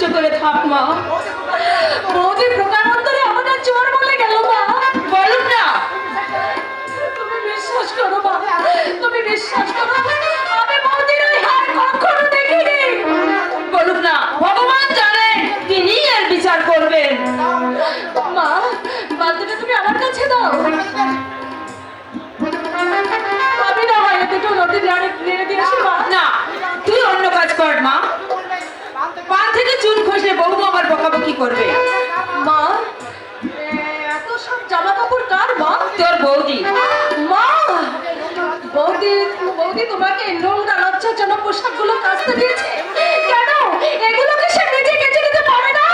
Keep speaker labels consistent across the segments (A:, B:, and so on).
A: সহ্য করে থাক, মা। বৌদি প্রকারান্তরে আমাদের চোর বলে গেল, মা। বলুন না। তুমি বিশ্বাস করো, মা। তুমি বিশ্বাস করো। আমি বৌদির ওই হাত কখনো দেখিনি। বলুক না। ভগবান জানেন তিনি এর বিচার করবেন। মা, বালতিটা তুমি আমার কাছে দাও। করবে। মা এত সব জামা কাপড় কার মা? তোর বৌদি। মা বৌদি বৌদি তোমাকে নোংরা লজ্জাজনক পোশাকগুলো কাচতে দিয়েছে। কেন? এগুলোকে সে নিজে কেচে নিতে পারে না?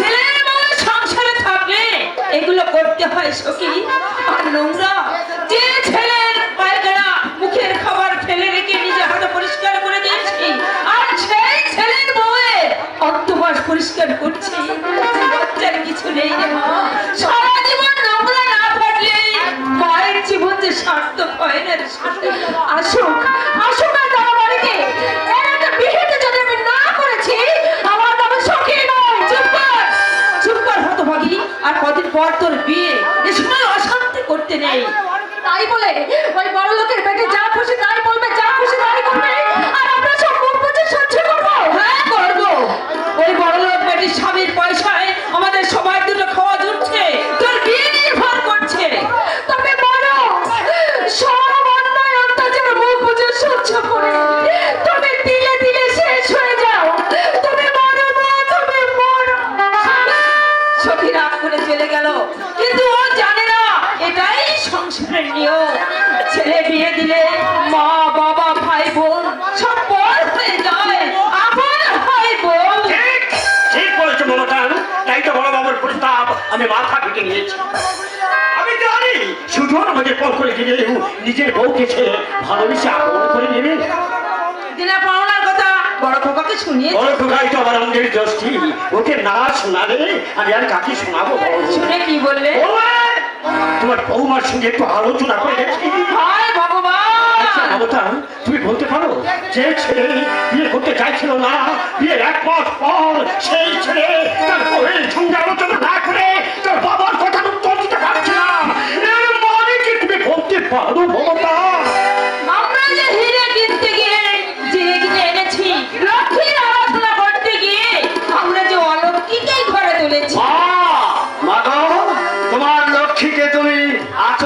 A: বলে সংসারে থাকলে এগুলো করতে হয় সখী। আর নোংরা যে ছেলের পায়খানা মুখের খাবার ফেলে রেখে নিজে হাতে পরিষ্কার করে দিয়েছি আর সেই ছেলের বউয়ের অন্তবাস পরিষ্কার করছি। লজ্জার কিছু নেই রে মা। সারা জীবন নোংরা না থাকলে মায়ের জীবন যে সার্থক হয় না রে সখী। আসুক আসুক। আর তার বাড়িতে। একটা বিহিতে যদি আমি না করেছি আমার নামে সখী নয়। চুপ কর। চুপ কর হতভাগী। আর কদিন পর তোর বিয়ে। এ সময় অশান্তি করতে নেই। তাই বলে ওই বড় লোকের বেটে যা খুশি তাই বলবে যা খুশি তাই করবে। আর সংসারের নিয়ম ছেলে বিয়ে দিলে মা বাবা ভাই বোন সব পর হয়ে যায়। আপন হয় বোন
B: ঠিক ঠিক বলেছ মমতা তাই তো বড় বাবুর প্রস্তাব আমি মাথা নিয়েছি। আমি জানি সুজন আমাকে কল করে নিজের বউকে ছেড়ে ভালোবেসে আপন করে নেবে।
A: দিনা পাওনার কথা বড় খোকাকে শুনিয়ে
B: বড় ঠোকাই তো আমার অঙ্গের দোষী। ওকে না শোনালে আমি আর কাকে শোনাবো?
A: শুনে কি বললে?
B: তোমার বৌমার সঙ্গে একটু আলোচনা করে গেছি আচ্ছা, তুমি বলতে পারো যে ছেলে বিয়ে করতে চাইছিল না বিয়ের এক মাস পর সেই ছেলে তার বউয়ের সঙ্গে আলোচনা না আচরণ